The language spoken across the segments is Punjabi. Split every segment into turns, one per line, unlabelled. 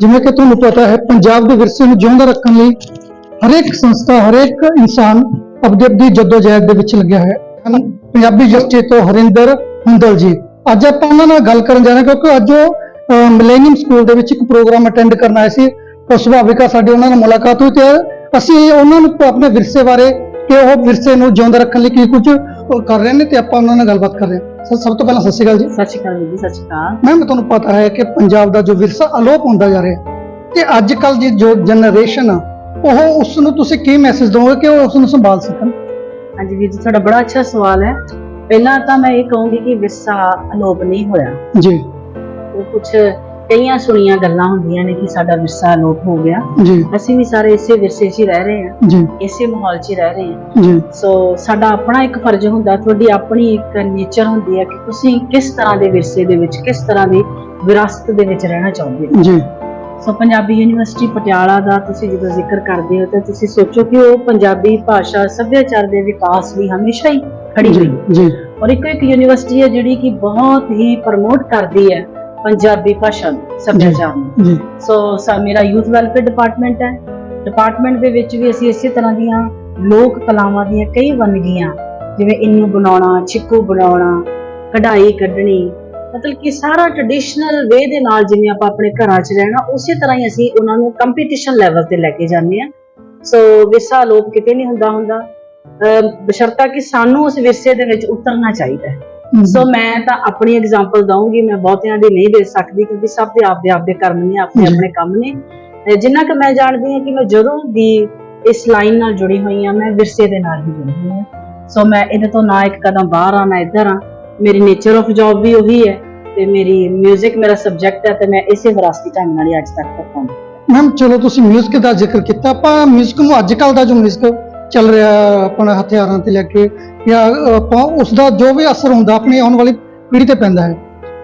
ਜਿਵੇਂ ਕਿ ਤੁਹਾਨੂੰ ਪਤਾ ਹੈ, ਪੰਜਾਬ ਦੇ ਵਿਰਸੇ ਨੂੰ ਜਿਉਂਦਾ ਰੱਖਣ ਲਈ ਹਰੇਕ ਸੰਸਥਾ, ਹਰੇਕ ਇਨਸਾਨ ਆਪਣੀ ਆਪਣੀ ਜਦੋਜਹਿਦ ਦੇ ਵਿੱਚ ਲੱਗਿਆ ਹੈ। ਹਨ ਪੰਜਾਬੀ ਜਸਟਿਸ ਤੋਂ ਹਰਿੰਦਰ ਹੁੰਦਲ ਜੀ ਅੱਜ ਆਪਾਂ ਉਹਨਾਂ ਨਾਲ ਗੱਲ ਕਰਨ ਜਾ ਰਹੇ ਹਾਂ ਕਿਉਂਕਿ ਅੱਜ ਉਹ ਮਿਲੇਨੀਅਮ ਸਕੂਲ ਦੇ ਵਿੱਚ ਇੱਕ ਪ੍ਰੋਗਰਾਮ ਅਟੈਂਡ ਕਰਨ ਆਏ ਸੀ। ਤਾਂ ਸੁਭਾਵਿਕਾ ਸਾਡੀ ਉਹਨਾਂ ਨਾਲ ਮੁਲਾਕਾਤ ਹੋਈ ਤੇ ਅਸੀਂ ਉਹਨਾਂ ਨੂੰ ਆਪਣੇ ਵਿਰਸੇ ਬਾਰੇ ਕਿ ਉਹ ਵਿਰਸੇ ਨੂੰ ਜਿਉਂਦਾ ਰੱਖਣ ਲਈ ਕੀ ਕੁਝ ਕਰ ਰਹੇ ਨੇ ਤੇ ਆਪਾਂ ਉਹਨਾਂ ਨਾਲ ਗੱਲਬਾਤ ਕਰ ਰਹੇ ਹਾਂ। ਸਰ ਸਭ ਤੋਂ ਪਹਿਲਾਂ ਸਤਿ ਸ਼੍ਰੀ ਅਕਾਲ ਜੀ।
ਸਤਿ ਸ਼੍ਰੀ ਅਕਾਲ ਜੀ ਸਤਿ ਸ਼੍ਰੀ ਅਕਾਲ।
ਮੈਮ ਤੁਹਾਨੂੰ ਪਤਾ ਹੈ ਕਿ ਪੰਜਾਬ ਦਾ ਜੋ ਵਿਰਸਾ ਅਲੋਪ ਹੁੰਦਾ ਜਾ ਰਿਹਾ ਤੇ ਅੱਜ ਕੱਲ ਦੀ ਜੋ ਜਨਰੇਸ਼ਨ ਆ ਉਹ ਉਸ ਨੂੰ ਤੁਸੀਂ ਕੀ ਮੈਸੇਜ ਦੋਗੇ ਕਿ ਉਹ ਉਸ ਨੂੰ ਸੰਭਾਲ ਸਕਣ?
ਹਾਂਜੀ ਵੀਰ ਜੀ ਤੁਹਾਡਾ ਬੜਾ ਅੱਛਾ ਸਵਾਲ ਹੈ। ਪਹਿਲਾਂ ਤਾਂ ਮੈਂ ਇਹ ਕਹੂੰਗੀ ਕਿ ਵਿਰਸਾ ਅਲੋਪ ਨਹੀਂ ਹੋਇਆ।
ਜੀ।
ਉਹ ਕੁਝ ਕਈਆਂ ਸੁਣੀਆਂ ਗੱਲਾਂ ਹੁੰਦੀਆਂ ਨੇ ਕਿ ਸਾਡਾ ਵਿਰਸਾ ਅਲੋਪ ਹੋ ਗਿਆ।
ਜੀ।
ਅਸੀਂ ਵੀ ਸਾਰੇ ਇਸੇ ਵਿਰਸੇ 'ਚ ਹੀ ਰਹਿ ਰਹੇ ਹਾਂ।
ਜੀ।
ਇਸੇ ਮਾਹੌਲ 'ਚ ਹੀ ਰਹਿ ਰਹੇ ਹਾਂ।
ਜੀ।
ਸੋ ਸਾਡਾ ਆਪਣਾ ਇੱਕ ਫਰਜ਼ ਹੁੰਦਾ ਤੁਹਾਡੀ ਆਪਣੀ ਇੱਕ ਨੇਚਰ ਹੁੰਦੀ ਹੈ ਕਿ ਤੁਸੀਂ ਕਿਸ ਤਰ੍ਹਾਂ ਦੇ ਵਿਰਸੇ ਦੇ ਵਿੱਚ ਕਿਸ ਤਰ੍ਹਾਂ ਦੀ ਵਿਰਾਸਤ ਦੇ ਵਿੱਚ ਰਹਿਣਾ ਚਾਹੁੰਦੇ ਹੋ।
ਜੀ।
ਸੋ ਪੰਜਾਬੀ ਯੂਨੀਵਰਸਿਟੀ ਪਟਿਆਲਾ ਦਾ ਤੁਸੀਂ ਜਦੋਂ ਜ਼ਿਕਰ ਕਰਦੇ ਹੋ ਤਾਂ ਤੁਸੀਂ ਸੋਚੋ ਕਿ ਉਹ ਪੰਜਾਬੀ ਭਾਸ਼ਾ ਸੱਭਿਆਚਾਰ ਦੇ ਵਿਕਾਸ ਲਈ ਹਮੇਸ਼ਾ ਹੀ ਖੜੀ ਰਹੀ
ਜੀ।
ਔਰ ਇੱਕ ਇੱਕ ਯੂਨੀਵਰਸਿਟੀ ਹੈ ਜਿਹੜੀ ਕਿ ਬਹੁਤ ਹੀ ਪ੍ਰਮੋਟ ਕਰਦੀ ਹੈ। ਪੰਜਾਬੀ ਭਾਸ਼ਾ ਨੂੰ ਸੱਭਿਆਚਾਰ ਨੂੰ।
ਜੀ
ਸੋ ਸਾ ਮੇਰਾ ਯੂਥ ਵੈਲਫੇਅਰ ਡਿਪਾਰਟਮੈਂਟ ਹੈ। ਡਿਪਾਰਟਮੈਂਟ ਦੇ ਵਿੱਚ ਵੀ ਅਸੀਂ ਇਸੇ ਤਰ੍ਹਾਂ ਦੀਆਂ ਲੋਕ ਕਲਾਵਾਂ ਦੀਆਂ ਕਈ ਵੰਨਗੀਆਂ ਜਿਵੇਂ ਇੰਨੂ ਬਣਾਉਣਾ ਛਿੱਕੂ ਬਣਾਉਣਾ ਕਢਾਈ ਕੱਢਣੀ। ਮਤਲਬ ਕਿ ਸਾਰਾ ਟ੍ਰੈਡੀਸ਼ਨਲ ਵੇ ਦੇ ਨਾਲ ਜਿਵੇਂ ਆਪਾਂ ਆਪਣੇ ਘਰਾਂ 'ਚ ਰਹਿਣਾ ਉਸੇ ਤਰ੍ਹਾਂ ਹੀ ਅਸੀਂ ਉਹਨਾਂ ਨੂੰ ਕੰਪੀਟੀਸ਼ਨ ਲੈਵਲ ਤੇ ਲੈ ਕੇ ਜਾਂਦੇ ਆ ਸੋ ਵਿਰਸਾ ਲੋਪ ਕਿਤੇ ਨਹੀਂ ਹੁੰਦਾ ਹੁੰਦਾ ਬਸ਼ਰਤਾ ਕਿ ਸਾਨੂੰ ਉਸ ਵਿਰਸੇ ਦੇ ਵਿੱਚ ਉਤਰਨਾ ਚਾਹੀਦਾ ਹੈ। ਸੋ ਮੈਂ ਤਾਂ ਆਪਣੀ ਐਗਜ਼ਾਮਪਲ ਦਵਾਂਗੀ ਮੈਂ ਬਹੁਤਿਆਂ ਦੀ ਨਹੀਂ ਦੇ ਸਕਦੀ ਕਿਉਂਕਿ ਸਭ ਦੇ ਆਪਦੇ ਆਪਦੇ ਕਰਮ ਨੇ ਆਪਣੇ
ਜੀ।
ਆਪਣੇ ਕੰਮ ਨੇ ਅਹ ਜਿੰਨਾ ਕਿ ਮੈਂ ਜਾਣਦੀ ਹਾਂ ਕਿ ਮੈਂ ਜਦੋਂ ਦੀ ਇਸ ਲਾਈਨ ਨਾਲ ਜੁੜੀ ਹੋਈ ਹਾਂ ਮੈਂ ਵਿਰਸੇ ਦੇ ਨਾਲ ਹੀ ਜੁੜੀ ਹੋਈ ਹਾਂ ਸੋ ਮੈਂ ਇਹਦੇ ਤੋਂ ਨਾ ਇੱਕ ਕਦਮ ਬਾਹਰ ਆ ਨਾ ਇੱਧਰ ਆ ਮੇਰੀ ਨੇਚਰ ਆਫ ਜੌਬ ਵੀ ਉਹੀ ਹੈ ਤੇ ਮੇਰੀ 뮤직 ਮੇਰਾ ਸਬਜੈਕਟ ਹੈ ਤੇ ਮੈਂ ਇਸੇ ਵਿਰਾਸਤੀ ਢੰਗ ਨਾਲ ਹੀ ਅੱਜ ਤੱਕ ਪਰਫਾਰਮ
ਮੈਮ ਚਲੋ ਤੁਸੀਂ 뮤직 ਦਾ ਜ਼ਿਕਰ ਕੀਤਾ ਆਪਾਂ 뮤직 ਨੂੰ ਅੱਜ ਕੱਲ ਦਾ ਜੋ 뮤직 ਚੱਲ ਰਿਹਾ ਆਪਣਾ ਹਥਿਆਰਾਂ ਤੇ ਲੈ ਕੇ ਜਾਂ ਆਪਾਂ ਉਸ ਦਾ ਜੋ ਵੀ ਅਸਰ ਹੁੰਦਾ ਆਪਣੀ ਆਉਣ ਵਾਲੀ ਪੀੜ੍ਹੀ ਤੇ ਪੈਂਦਾ ਹੈ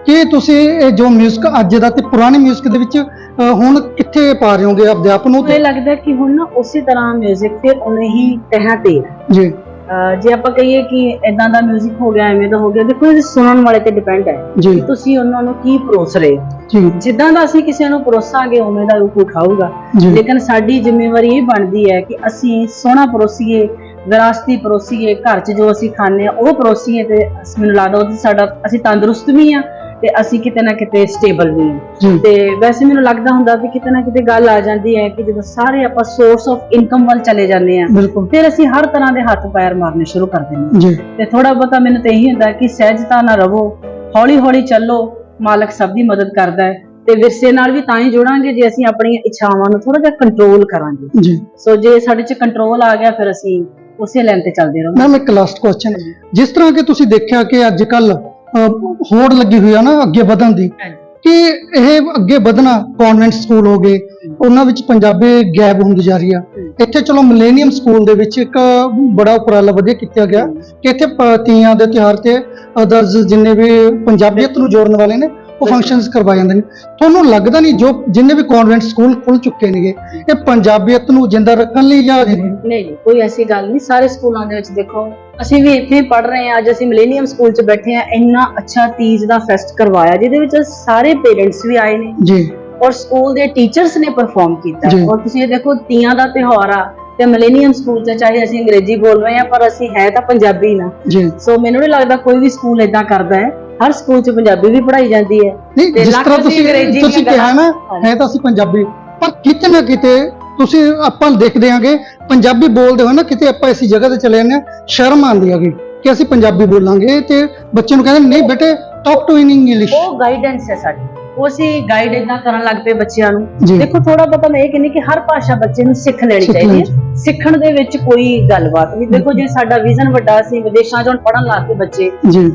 ਕਿ ਤੁਸੀਂ ਇਹ ਜੋ 뮤직 ਅੱਜ ਦਾ ਤੇ ਪੁਰਾਣੇ 뮤직 ਦੇ ਵਿੱਚ ਅਹ, ਹੁਣ ਕਿੱਥੇ ਪਾ ਰਹੇ ਹੋਗੇ ਆਪਦੇ ਆਪ ਨੂੰ
ਇਹ
ਤੇ
ਲੱਗਦਾ ਕਿ ਹੁਣ ਨਾ ਉਸੇ ਤਰ੍ਹਾਂ 뮤직 ਫਿਰ ਉਵੇਂ ਹੀ ਤਹਾਂ ਤੇ ਹੈ
ਜੀ
ਅਹ ਜੇ ਆਪਾਂ ਕਹੀਏ ਕਿ ਇਦਾਂ ਦਾ 뮤직 ਹੋ ਗਿਆ ਐਵੇਂ ਦਾ ਹੋ ਗਿਆ ਦੇਖੋ ਇਹ ਸੁਣਨ ਵਾਲੇ ਤੇ ਡਿਪੈਂਡ ਹੈ
ਜੀ
ਕਿ ਤੁਸੀਂ ਉਹਨਾਂ ਨੂੰ ਕੀ ਪਰੋਸ ਰਹੇ ਹੋ
ਜੀ।
ਜਿੱਦਾਂ ਦਾ ਅਸੀਂ ਕਿਸੇ ਨੂੰ ਪਰੋਸਾਂਗੇ ਉਵੇਂ ਦਾ ਉਹ ਖਾਊਗਾ
ਜੀ।
ਲੇਕਿਨ ਸਾਡੀ ਜ਼ਿੰਮੇਵਾਰੀ ਇਹ ਬਣਦੀ ਹੈ ਕਿ ਅਸੀਂ ਸੋਹਣਾ ਪਰੋਸੀਏ ਵਿਰਾਸਤੀ ਪਰੋਸੀਏ ਘਰ 'ਚ ਜੋ ਅਸੀਂ ਖਾਂਦੇ ਆ ਉਹ ਪਰੋਸੀਏ ਤੇ ਅਸ- ਮੈਨੂੰ ਲੱਗਦਾ ਉਹ ਸਾਡਾ ਅਸੀਂ ਤੰਦਰੁਸਤ ਵੀ ਆ ਤੇ ਅਸੀਂ ਕਿਤੇ ਨਾ ਕਿਤੇ ਸਟੇਬਲ ਵੀ ਆ
ਜੀ।
ਤੇ ਵੈਸੇ ਮੈਨੂੰ ਲੱਗਦਾ ਹੁੰਦਾ ਵੀ ਕਿਤੇ ਨਾ ਕਿਤੇ ਗੱਲ ਆ ਜਾਂਦੀ ਹੈ ਕਿ ਜਦੋਂ ਸਾਰੇ ਆਪਾਂ ਸੋਰਸ ਆਫ ਇਨਕਮ ਵੱਲ ਚਲੇ ਜਾਂਦੇ ਆ
ਬਿਲਕੁਲ।
ਫਿਰ ਅਸੀਂ ਹਰ ਤਰ੍ਹਾਂ ਦੇ ਹੱਥ ਪੈਰ ਮਾਰਨੇ ਸ਼ੁਰੂ ਕਰ ਦਿੰਦੇ ਹਾਂ।
ਜੀ।
ਤੇ ਥੋੜਾ ਬਹੁਤਾ ਮੈਨੂੰ ਤਾਂ ਇਹੀ ਹੁੰਦਾ ਕਿ ਸਹਿਜਤਾ ਨਾ ਰਵੋ ਹੌਲੀ ਹੌਲੀ ਚੱਲੋ ਮਾਲਕ ਸਭ ਦੀ ਮਦਦ ਕਰਦਾ ਹੈ ਤੇ ਵਿਰਸੇ ਨਾਲ ਵੀ ਤਾਂ ਹੀ ਜੁੜਾਂਗੇ ਜੇ ਅਸੀਂ ਆਪਣੀਆਂ ਇੱਛਾਵਾਂ ਨੂੰ ਥੋੜਾ ਜਿਹਾ ਕੰਟਰੋਲ ਕਰਾਂਗੇ।
ਜੀ।
ਸੋ ਜੇ ਸਾਡੇ 'ਚ ਕੰਟਰੋਲ ਆ ਗਿਆ ਫਿਰ ਅਸੀਂ ਉਸੇ ਲਾਈਨ ਤੇ ਚੱਲਦੇ ਰਹਾਂਗੇ।
ਮੈਮ ਇੱਕ ਲਾਸਟ ਕੁਐਸਚਨ ਜਿਸ ਤਰ੍ਹਾਂ ਕਿ ਤੁਸੀਂ ਦੇਖਿਆ ਕਿ ਅੱਜ ਕੱਲ ਹੋੜ ਲੱਗੀ ਹੋਈ ਆ ਨਾ ਅੱਗੇ ਵਧਣ ਦੀ ਕਿ ਇਹ ਅੱਗੇ ਵਧਣਾ ਕਨਵੈਂਟ ਸਕੂਲ ਹੋ ਗਏ ਉਹਨਾਂ ਵਿੱਚ ਪੰਜਾਬੀ ਗੈਪ ਹੁੰਦੀ ਜਾ ਰਹੀ ਆ। ਇੱਥੇ ਚਲੋ ਮਿਲੇਨੀਅਮ ਸਕੂਲ ਦੇ ਵਿੱਚ ਇੱਕ ਬੜਾ ਉਪਰਾਲਾ ਵਧੀਆ ਕੀਤਾ ਗਿਆ ਕਿ ਇੱਥੇ ਤੀਆਂ ਦੇ ਤਿਉਹਾਰ ਤੇ ਅਦਰਸ ਜਿੰਨੇ ਵੀ ਪੰਜਾਬੀਅਤ ਨੂੰ ਜੋੜਨ ਵਾਲੇ ਨੇ ਉਹ ਫੰਕਸ਼ਨਸ ਕਰਵਾਏ ਜਾਂਦੇ ਨੇ। ਤੁਹਾਨੂੰ ਲੱਗਦਾ ਨਹੀਂ ਜੋ ਜਿੰਨੇ ਵੀ ਕਨਵੈਂਟ ਸਕੂਲ ਖੁੱਲ ਚੁੱਕੇ ਨੇਗੇ ਇਹ ਪੰਜਾਬੀਅਤ ਨੂੰ ਜਿੰਦਾ ਰੱਖਣ ਲਈ ਜਾਂ
ਨਹੀਂ ਨਹੀਂ ਕੋਈ ਐਸੀ ਗੱਲ ਨਹੀਂ। ਸਾਰੇ ਸਕੂਲਾਂ ਦੇ ਵਿੱਚ ਦੇਖੋ ਅਸੀਂ ਵੀ ਇੱਥੇ ਪੜ ਰਹੇ ਹਾਂ। ਅੱਜ ਅਸੀਂ ਮਿਲੇਨੀਅਮ ਸਕੂਲ 'ਚ ਬੈਠੇ ਹਾਂ। ਇੰਨਾ ਅੱਛਾ ਤੀਜ ਦਾ ਫੈਸਟ ਕਰਵਾਇਆ ਜਿਹਦੇ ਵਿੱਚ ਸਾਰੇ ਪੇਰੈਂਟਸ ਵੀ ਆਏ ਨੇ।
ਜੀ।
ਔਰ ਸਕੂਲ ਦੇ ਟੀਚਰਸ ਨੇ ਪਰਫਾਰਮ ਕੀਤਾ।
ਜੀ।
ਔਰ ਤੁਸੀਂ ਇਹ ਦੇਖੋ ਤੀਆਂ ਦਾ ਤਿਉਹਾਰ ਆ। ਤੇ ਮਿਲੇਨੀਅਮ ਸਕੂਲ 'ਚ ਚਾਹੇ ਅਸੀਂ ਅੰਗਰੇਜ਼ੀ ਬੋਲ ਰਹੇ ਹਾਂ ਪਰ ਅਸੀਂ ਹੈ ਤਾਂ ਪੰਜਾਬੀ ਨਾ।
ਜੀ।
ਸੋ ਮੈਨੂੰ ਨਹੀਂ ਲੱਗਦਾ ਕੋਈ ਵੀ ਸਕੂਲ ਇਦਾਂ ਕਰਦਾ ਹੈ। ਹਰ ਸਕੂਲ 'ਚ ਪੰਜਾਬੀ ਵੀ ਪੜ੍ਹਾਈ ਜਾਂਦੀ ਹੈ।
ਨਹੀਂ ਜਿਸ ਤਰ੍ਹਾਂ ਤੁਸੀਂ
ਅੰਗਰੇਜ਼ੀ
ਤੁਸੀਂ ਕਿਹਾ ਨਾ ਹੈ ਤਾਂ ਅਸੀਂ ਪੰਜਾਬੀ। ਪਰ ਕਿਤੇ ਨਾ ਕਿਤੇ ਤੁਸੀਂ ਆਪਾਂ ਦੇਖਦੇ ਆਂਗੇ ਪੰਜਾਬੀ ਬੋਲਦੇ ਹੋ ਨਾ ਕਿਤੇ ਆਪਾਂ ਐਸੀ ਜਗ੍ਹਾ ਤੇ ਚਲੇ ਜਾਂਦੇ ਹਾਂ ਸ਼ਰਮ ਆਉਂਦੀ ਹੈਗੀ ਕਿ ਅਸੀਂ ਪੰਜਾਬੀ ਬੋਲਾਂਗੇ ਤੇ ਬੱਚੇ ਨੂੰ ਕਹਿੰਦੇ ਨਹੀਂ ਬੇਟੇ ਟਾਕ ਟੂ ਇਨ ਇੰਗਲਿਸ਼
ਉਹ ਗਾਈਡੈਂਸ ਹੈ ਸਾਡੀ। ਉਹ ਅਸੀਂ ਗਾਈਡ ਇਦਾਂ ਕਰਨ ਲੱਗ ਪਏ ਬੱਚਿਆਂ ਨੂੰ। ਦੇਖੋ ਥੋੜਾ ਬਹੁਤਾ ਮੈਂ ਇਹ ਕਹਿੰਦੀ ਕਿ ਹਰ ਭਾਸ਼ਾ ਬੱਚੇ ਨੂੰ ਸਿੱਖ ਲੈਣੀ ਚਾਹੀਦੀ ਹੈ। ਸਿੱਖਣ ਦੇ ਵਿੱਚ ਕੋਈ ਗੱਲਬਾਤ ਨਹੀਂ। ਦੇਖੋ ਜੇ ਸਾਡਾ ਵਿਜ਼ਨ ਵੱਡਾ ਸੀ ਵਿਦੇਸ਼ਾਂ 'ਚ ਹੁਣ ਪੜਨ ਲੱਗ ਪਏ ਬੱਚੇ
ਜੀ।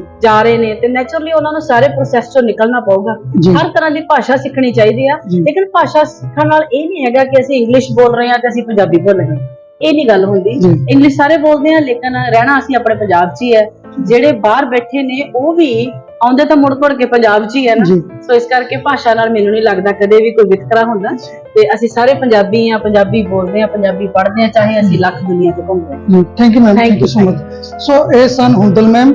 ਰਹੇ ਨੇ ਤੇ ਨੇਚਰਲੀ ਉਹਨਾਂ ਨੂੰ ਸਾਰੇ ਪ੍ਰੋਸੈਸ 'ਚੋਂ ਨਿਕਲਣਾ ਪਊਗਾ। ਹਰ ਤਰ੍ਹਾਂ ਦੀ ਭਾਸ਼ਾ ਸਿੱਖਣੀ ਚਾਹੀਦੀ ਆ। ਲੇਕਿਨ ਭਾਸ਼ਾ ਸਿੱਖਣ ਨਾਲ ਇਹ ਨਹੀਂ ਹੈਗਾ ਕਿ ਅਸੀਂ ਇੰਗਲਿਸ਼ ਬੋਲ ਰਹੇ ਹਾਂ ਤੇ ਅਸੀਂ ਪੰਜਾਬੀ ਭੁੱਲ ਗਏ ਇਹ ਨਹੀਂ ਗੱਲ ਹੁੰਦੀ। ਇੰਗਲਿਸ਼ ਸਾਰੇ ਬੋਲਦੇ ਆ ਲੇਕਿਨ ਰਹਿਣਾ ਅਸੀਂ ਆਪਣੇ ਪੰਜਾਬ 'ਚ ਹੀ ਹੈ। ਜਿਹੜੇ ਬਾਹਰ ਬੈਠੇ ਨੇ ਉਹ ਵੀ ਆਉਂਦੇ ਤਾਂ ਮੁੜ ਮੁੜ ਕੇ ਪੰਜਾਬ 'ਚ ਹੀ ਹੈ ਨਾ।
ਜੀ।
ਸੋ ਇਸ ਕਰਕੇ ਭਾਸ਼ਾ ਨਾਲ ਮੈਨੂੰ ਨਹੀਂ ਲੱਗਦਾ ਕਦੇ ਵੀ ਕੋਈ ਵਿਤਕਰਾ ਹੁੰਦਾ। ਤੇ ਅਸੀਂ ਸਾਰੇ ਪੰਜਾਬੀ ਆ ਪੰਜਾਬੀ ਬੋਲਦੇ ਆ ਪੰਜਾਬੀ ਪੜ੍ਹਦੇ ਆ ਚਾਹੇ ਅਸੀਂ ਲੱਖ ਦੁਨੀਆ ਤੇ ਘੁੰਮਦੇ ਹਾਂ
thank you ma'am
Thank
thank you
you,
so much so ਇਹ ਸਨ ਹੁੰਦਲ ਮੈਮ